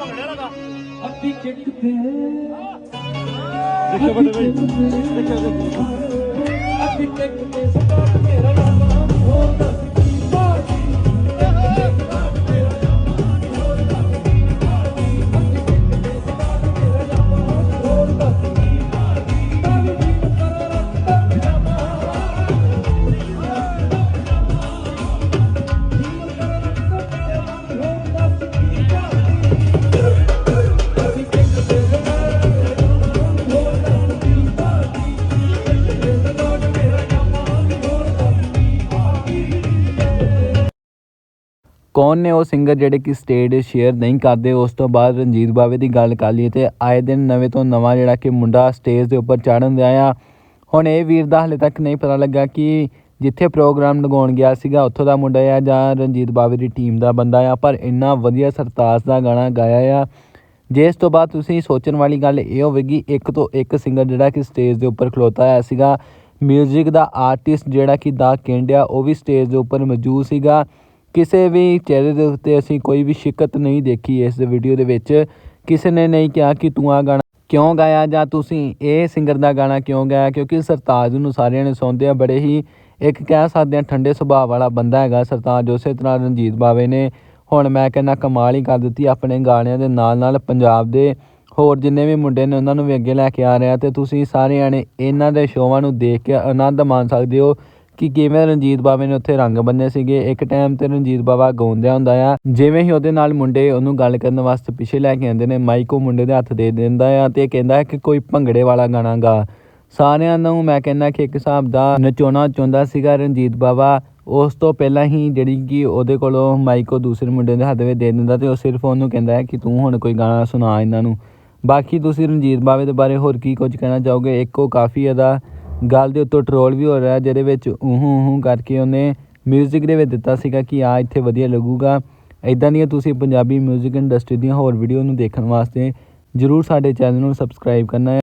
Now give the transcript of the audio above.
ਭੰਗੜੇ ਲਗਾ ਅੱਧੀ ਕਿੱਕ ਤੇ। ਦੇਖੋ ਬੜੇ ਅੱਧੀ ਕਿੱਕ ਤੇ। ਕੌਣ ਨੇ ਉਹ ਸਿੰਗਰ ਜਿਹੜੇ ਕਿ ਸਟੇਜ ਸ਼ੇਅਰ ਨਹੀਂ ਕਰਦੇ? ਉਸ ਤੋਂ ਬਾਅਦ ਰਣਜੀਤ ਬਾਵੇ ਦੀ ਗੱਲ ਕਰ ਲਈਏ ਤੇ ਆਏ ਦਿਨ ਨਵੇਂ ਤੋਂ ਨਵਾਂ ਜਿਹੜਾ ਕਿ ਮੁੰਡਾ ਸਟੇਜ ਦੇ ਉੱਪਰ ਚੜ੍ਹਨ ਦਿਆ ਆ ਹੁਣ ਇਹ ਵੀਰ ਦਾ ਹਲੇ ਤੱਕ ਨਹੀਂ ਪਤਾ ਲੱਗਾ ਕਿ ਜਿੱਥੇ ਪ੍ਰੋਗਰਾਮ ਲਗਾਉਣ ਗਿਆ ਸੀਗਾ, ਉੱਥੋਂ ਦਾ ਮੁੰਡਾ ਆ ਜਾਂ ਰਣਜੀਤ ਬਾਵੇ ਦੀ ਟੀਮ ਦਾ ਬੰਦਾ ਆ, ਪਰ ਇੰਨਾ ਵਧੀਆ ਸਰਤਾਜ ਦਾ ਗਾਣਾ ਗਾਇਆ ਆ। ਜਿਸ ਤੋਂ ਬਾਅਦ ਤੁਸੀਂ ਸੋਚਣ ਵਾਲੀ ਗੱਲ ਇਹ ਹੋਵੇਗੀ, ਇੱਕ ਤੋਂ ਇੱਕ ਸਿੰਗਰ ਜਿਹੜਾ ਕਿ ਸਟੇਜ ਦੇ ਉੱਪਰ ਖਲੋਤਾ ਹੋਇਆ ਸੀਗਾ 뮤직 ਦਾ ਆਰਟਿਸਟ ਜਿਹੜਾ ਕਿ ਦਾ ਕਿੰਡਿਆ ਉਹ ਵੀ ਸਟੇਜ ਦੇ ਉੱਪਰ ਮੌਜੂਦ ਸੀਗਾ। ਕਿਸੇ ਵੀ ਚਿਹਰੇ ਦੇ ਉੱਤੇ ਅਸੀਂ ਕੋਈ ਵੀ ਸ਼ਿਕਤ ਨਹੀਂ ਦੇਖੀ ਇਸ ਵੀਡੀਓ ਦੇ ਵਿੱਚ। ਕਿਸੇ ਨੇ ਨਹੀਂ ਕਿਹਾ ਕਿ ਤੂੰ ਆ ਗਾਣਾ ਕਿਉਂ ਗਾਇਆ ਜਾਂ ਤੁਸੀਂ ਇਹ ਸਿੰਗਰ ਦਾ ਗਾਣਾ ਕਿਉਂ ਗਾਇਆ? ਕਿਉਂਕਿ ਸਰਤਾਜ ਨੂੰ ਸਾਰਿਆਂ ਨੇ ਸੁਣਦੇ ਆ, ਬੜੇ ਹੀ ਇੱਕ ਕਹਿ ਸਕਦੇ ਆ ਠੰਡੇ ਸੁਭਾਅ ਵਾਲਾ ਬੰਦਾ ਹੈਗਾ ਸਰਤਾਜ, ਉਸੇ ਤਰ੍ਹਾਂ ਰਣਜੀਤ ਬਾਵੇ ਨੇ। ਹੁਣ ਮੈਂ ਕਹਿੰਦਾ ਕਮਾਲ ਹੀ ਕਰ ਦਿੱਤੀ ਆਪਣੇ ਗਾਣਿਆਂ ਦੇ ਨਾਲ ਨਾਲ ਪੰਜਾਬ ਦੇ ਹੋਰ ਜਿੰਨੇ ਵੀ ਮੁੰਡੇ ਨੇ ਉਹਨਾਂ ਨੂੰ ਵੀ ਅੱਗੇ ਲੈ ਕੇ ਆ ਰਿਹਾ ਤੇ ਤੁਸੀਂ ਸਾਰਿਆਂ ਨੇ ਇਹਨਾਂ ਦੇ ਸ਼ੋਆਂ ਨੂੰ ਦੇਖ ਕੇ ਆਨੰਦ ਮਾਣ ਸਕਦੇ ਹੋ। ਕਿ ਕਿਵੇਂ ਰਣਜੀਤ ਬਾਵੇ ਨੇ ਉੱਥੇ ਰੰਗ ਬੰਨੇ ਸੀਗੇ। ਇੱਕ ਟਾਈਮ ਤੇ ਰਣਜੀਤ ਬਾਵਾ ਗਾਉਂਦਿਆ ਹੁੰਦਾ ਆ। ਜਿਵੇਂ ਹੀ ਉਹਦੇ ਨਾਲ ਮੁੰਡੇ ਉਹਨੂੰ ਗੱਲ ਕਰਨ ਵਾਸਤੇ ਪਿੱਛੇ ਲੈ ਕੇ ਆਉਂਦੇ ਨੇ, ਮਾਈਕ ਉਹ ਮੁੰਡੇ ਦੇ ਹੱਥ ਦੇ ਦਿੰਦਾ ਆ ਤੇ ਕਹਿੰਦਾ ਹੈ ਕਿ ਕੋਈ ਭੰਗੜੇ ਵਾਲਾ ਗਾਣਾ ਗਾ। ਸਾਰਿਆਂ ਨੂੰ ਮੈਂ ਕਹਿੰਦਾ ਕਿ ਇੱਕ ਹਿਸਾਬ ਦਾ ਨਚਾਉਣਾ ਚਾਹੁੰਦਾ ਸੀਗਾ ਰਣਜੀਤ ਬਾਵਾ। ਉਸ ਤੋਂ ਪਹਿਲਾਂ ਹੀ ਜਿਹੜੀ ਕਿ ਉਹਦੇ ਕੋਲੋਂ ਮਾਈਕ ਉਹ ਦੂਸਰੇ ਮੁੰਡੇ ਦੇ ਹੱਥ ਵਿੱਚ ਦੇ ਦਿੰਦਾ ਤੇ ਉਹ ਸਿਰਫ ਉਹਨੂੰ ਕਹਿੰਦਾ ਹੈ ਕਿ ਤੂੰ ਹੁਣ ਕੋਈ ਗਾਣਾ ਸੁਣਾ ਇਹਨਾਂ ਨੂੰ। ਬਾਕੀ ਤੁਸੀਂ ਰਣਜੀਤ ਬਾਵੇ ਦੇ ਬਾਰੇ ਹੋਰ ਕੀ ਕੁਝ ਕਹਿਣਾ ਚਾਹੋਗੇ? ਇੱਕ ਉਹ ਕਾਫੀ ਇਹਦਾ ਗੱਲ ਦੇ ਉੱਤੋਂ ਟਰੋਲ ਵੀ ਹੋ ਰਿਹਾ ਜਿਹਦੇ ਵਿੱਚ ਊਹੂੰ ਊਹੂੰ ਕਰਕੇ ਉਹਨੇ ਮਿਊਜ਼ਿਕ ਦੇ ਵਿੱਚ ਦਿੱਤਾ ਸੀਗਾ ਕਿ ਆ ਇੱਥੇ ਵਧੀਆ ਲੱਗੂਗਾ। ਇਦਾਂ ਦੀਆਂ ਤੁਸੀਂ ਪੰਜਾਬੀ ਮਿਊਜ਼ਿਕ ਇੰਡਸਟਰੀ ਦੀਆਂ ਹੋਰ ਵੀਡੀਓ ਨੂੰ ਦੇਖਣ ਵਾਸਤੇ ਜ਼ਰੂਰ ਸਾਡੇ ਚੈਨਲ ਨੂੰ ਸਬਸਕ੍ਰਾਈਬ ਕਰਨਾ